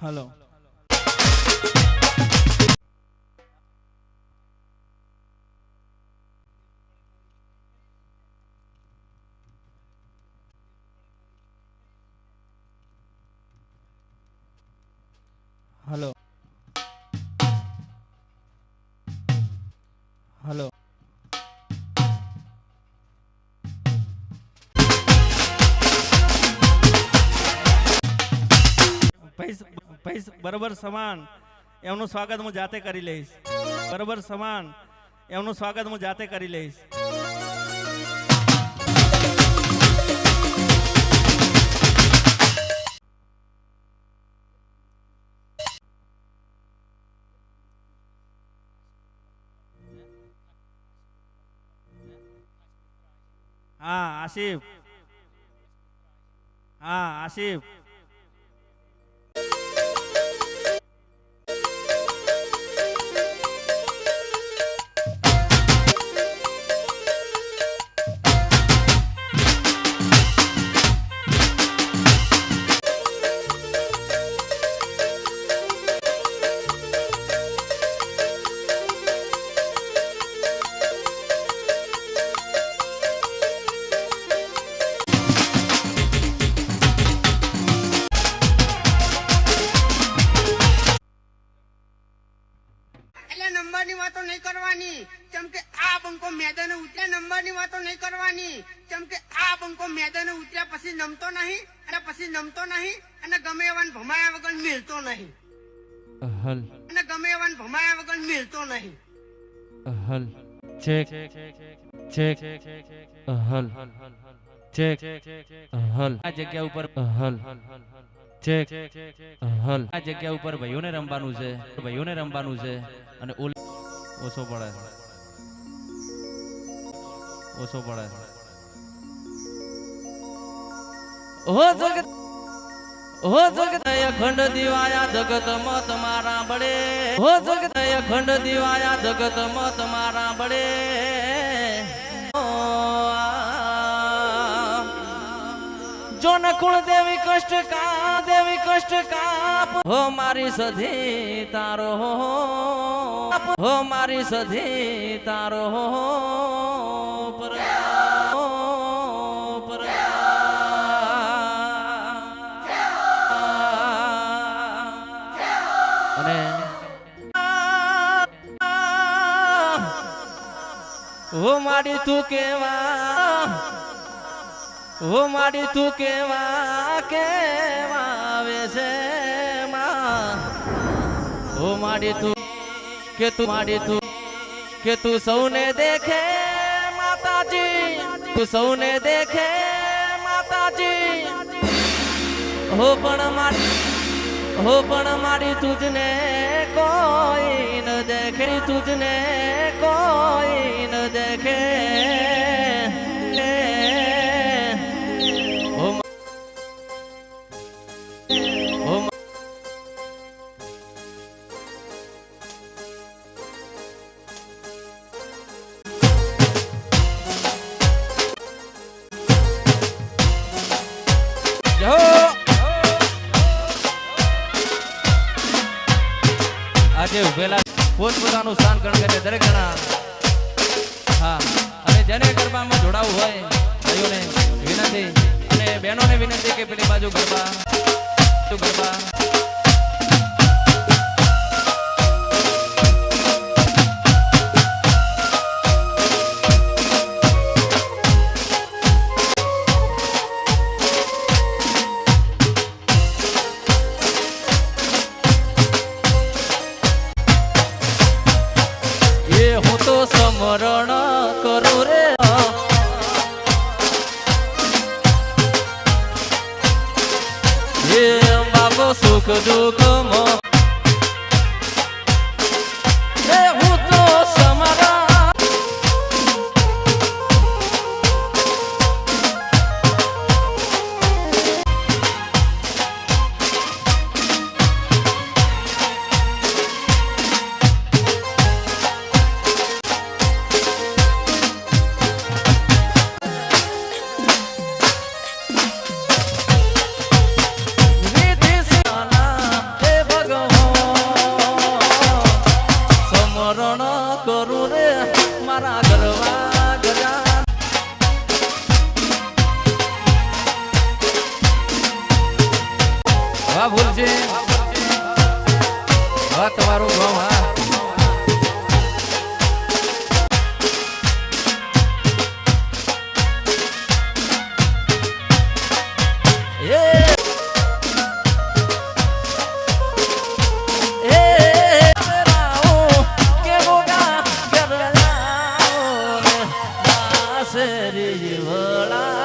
Hello hello hello બરોબર સમાન. એમનું સ્વાગત હું જાતે કરી લઈશ. બરોબર સમાન. એમનું સ્વાગત હું જાતે કરી લઈશ. હા, આસિફ. હા, આસિફ. કેમ કે આ બંકો મેદાને ઉતર્યા નંબરની વાતો નહીં કરવાની. કેમ કે આ બંકો મેદાને ઉતર્યા પછી નમતો નહીં અને પછી નમતો નહીં અને ગમે એવાને ભમાયા વગર મિલતો નહીં. હલ અને ગમે એવાને ભમાયા વગર મિલતો નહીં. હલ ચેક. ચેક. હલ ચેક. હલ આ જગ્યા ઉપર હલ ચેક. હલ આ જગ્યા ઉપર ભાઈઓને રમવાનું છે ભાઈઓને રમવાનું છે અને ઓલ ઓછો પડે. ઓછો પડે. ઓ જગત હો જગત અખંડ દિવાયા જગતમાં તમારા બળે. હો જગત અખંડ દિવાયા જગતમાં તમારા બળે. ઓ, જો ન કુળ દેવી કષ્ટ કા દેવી કષ્ટ કાપ. હો મારી સધી તારો હો. મારી સધી તારો પર માડી તું કેવા? હો માડી તું કેવા? કેવા આવે છે હો માડી તું કે તું માડી તું કે તું સૌને દેખે માતાજી? તું સૌને દેખે માતાજી? હો પણ મારી, હો પણ મારી તુજને કોઈ ન દેખે તુજને કોઈ ન દેખે પોતપોતાનું સ્થાન ગણ કરે દરેક જણા, હા, અને જેને ગરબામાં જોડાવું હોય, ભાઈઓને વિનંતી, અને બહેનોને વિનંતી કે પેલી બાજુ ગરબા ગરબા. સરી વળા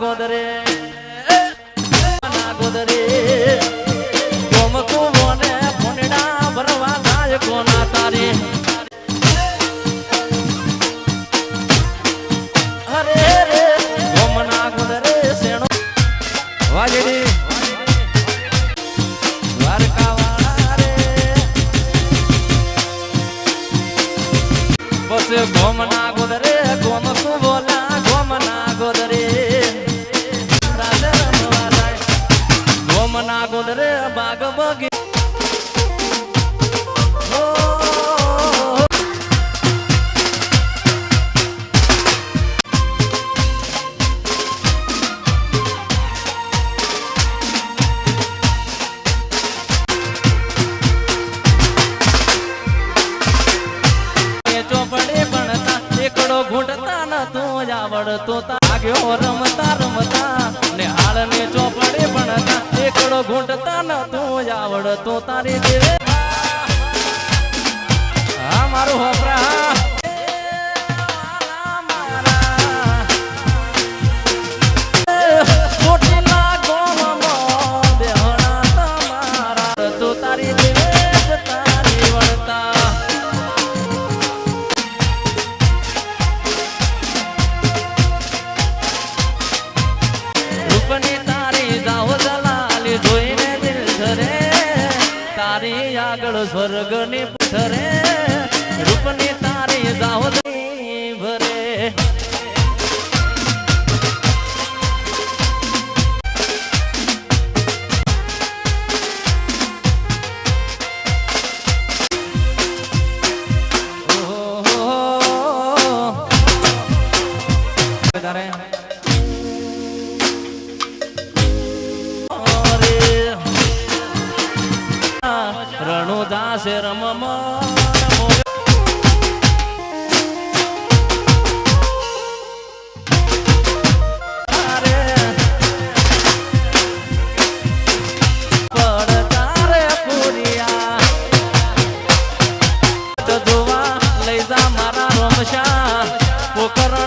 ગોદરે ના ગોદરે. ગોમકુ મોને ભૂંડા ભરવા જાય કોના તારે. તો તાગ્યો રમતા રમતા, ને ને ચોપડે ભણતા એકડો ઘૂંટતા ન તું આવડતો તારી દેવે. હા, મારું હોપરા આગળ સ્વર્ગની પથરે રૂપની તારે જાઓ ભર. આવશા પોકર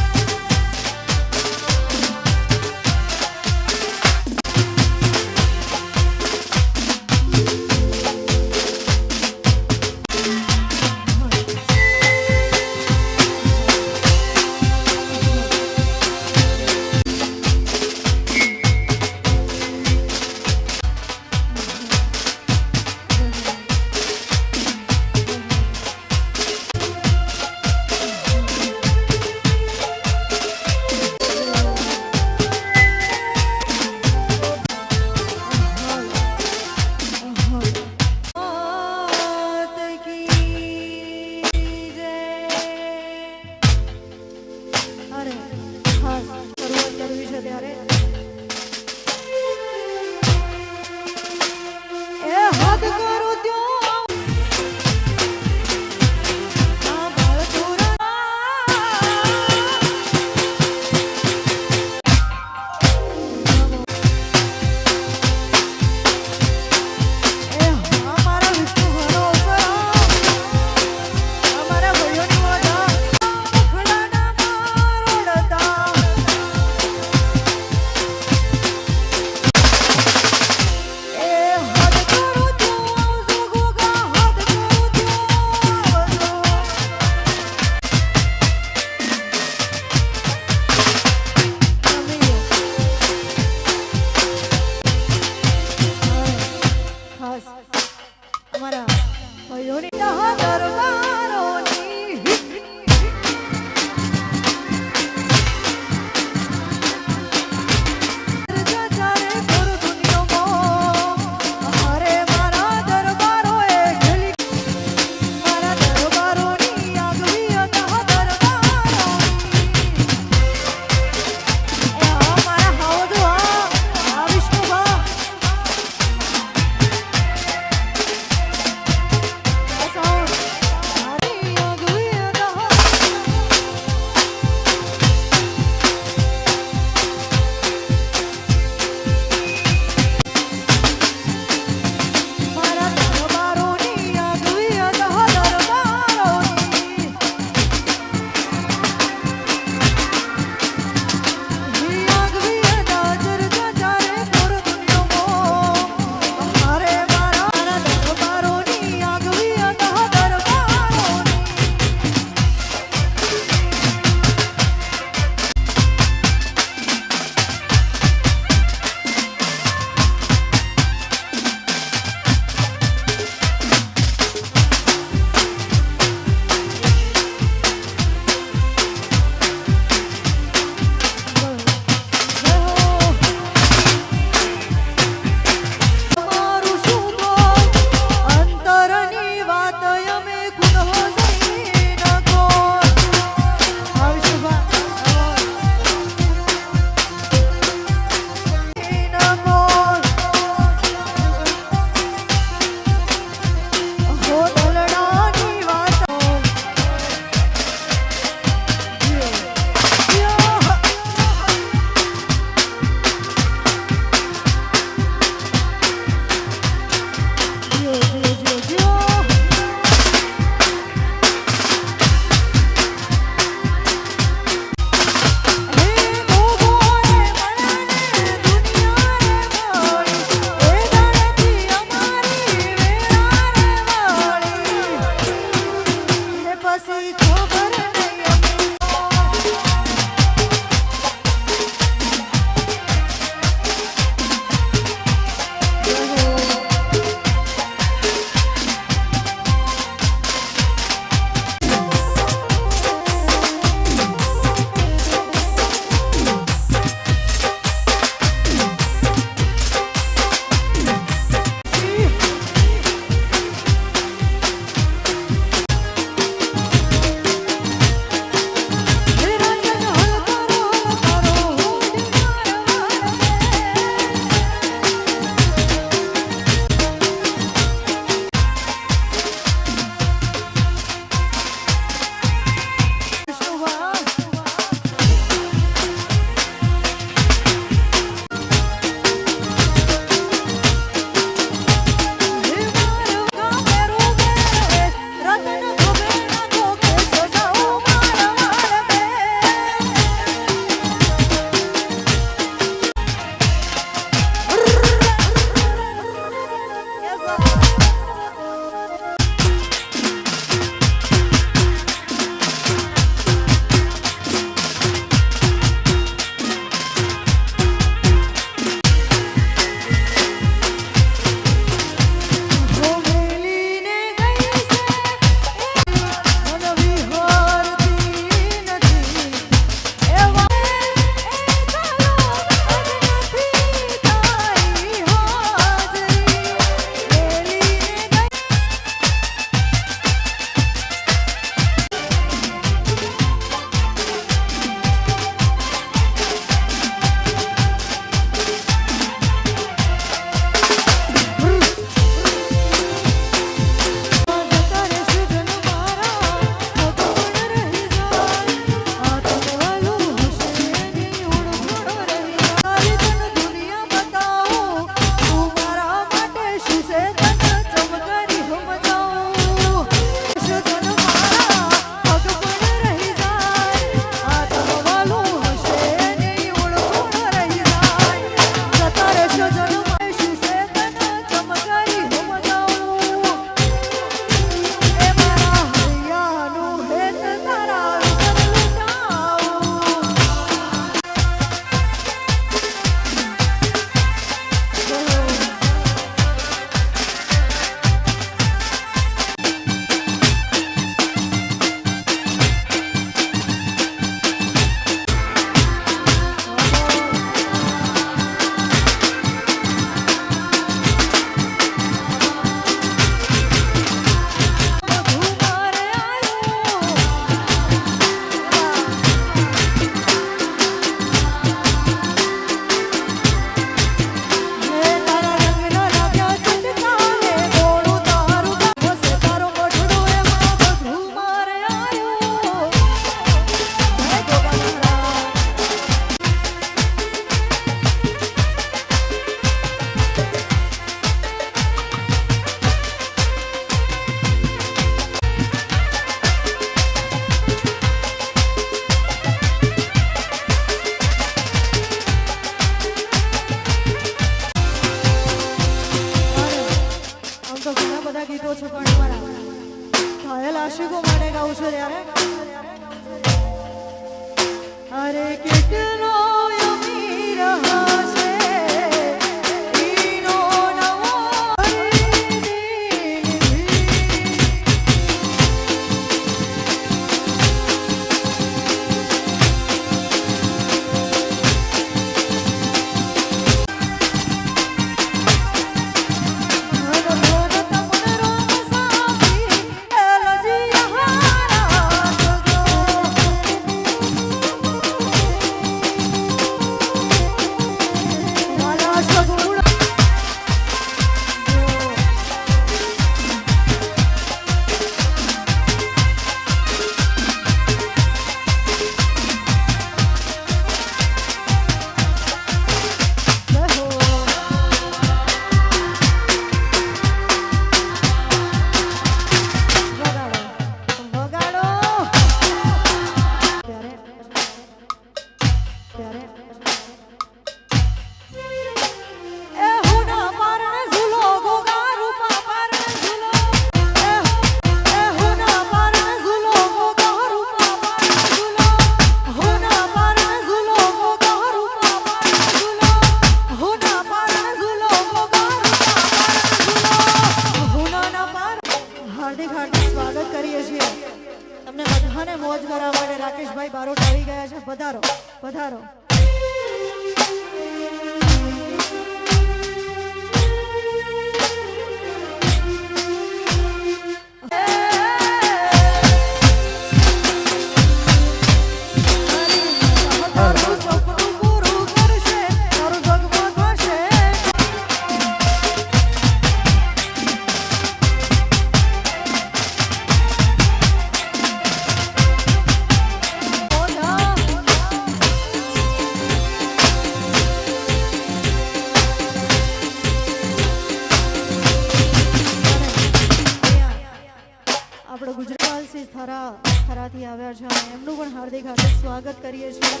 આવ્યા છે અને એમનું પણ હાર્દિક હાર્દિક સ્વાગત કરીએ છીએ.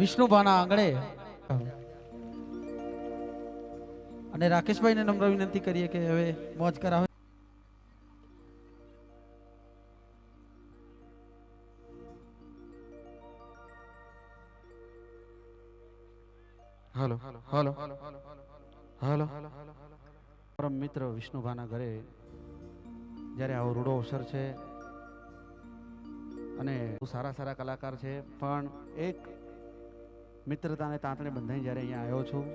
વિષ્ણુભાના આંગણે અને રાકેશભાઈને નમ્ર વિનંતી કરીએ કે હવે મોજ કરાવે. હાલો હાલો હાલો પરમ મિત્ર વિષ્ણુભાના ઘરે જ્યારે આવો રૂડો અવસર છે અને બહુ સારા સારા કલાકાર છે પણ એક મિત્રતાને તાંતણે બંધાઈ જ્યારે અહીંયા આવ્યો છું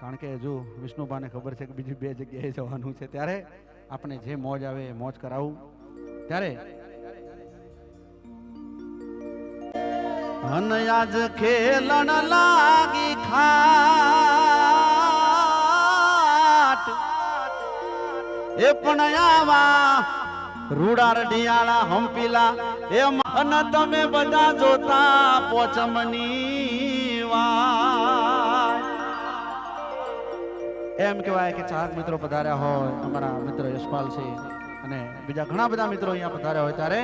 કારણ કે હજુ વિષ્ણુભાને ખબર છે કે બીજી બે જગ્યાએ જવાનું છે ત્યારે આપણે જે મોજ આવે એ મોજ કરાવું. ત્યારે અનયાજ ખેલણ લાગી ખાટ. એ પણ આવા રૂડા રઢિયાળા હંપીલા. એ મન તમે બધા જોતા પોચમની વા એમ કહેવાય કે ચાર મિત્રો પધાર્યા હોય, અમારા મિત્ર યશપાલ છે અને બીજા ઘણા બધા મિત્રો અહીંયા પધાર્યા હોય ત્યારે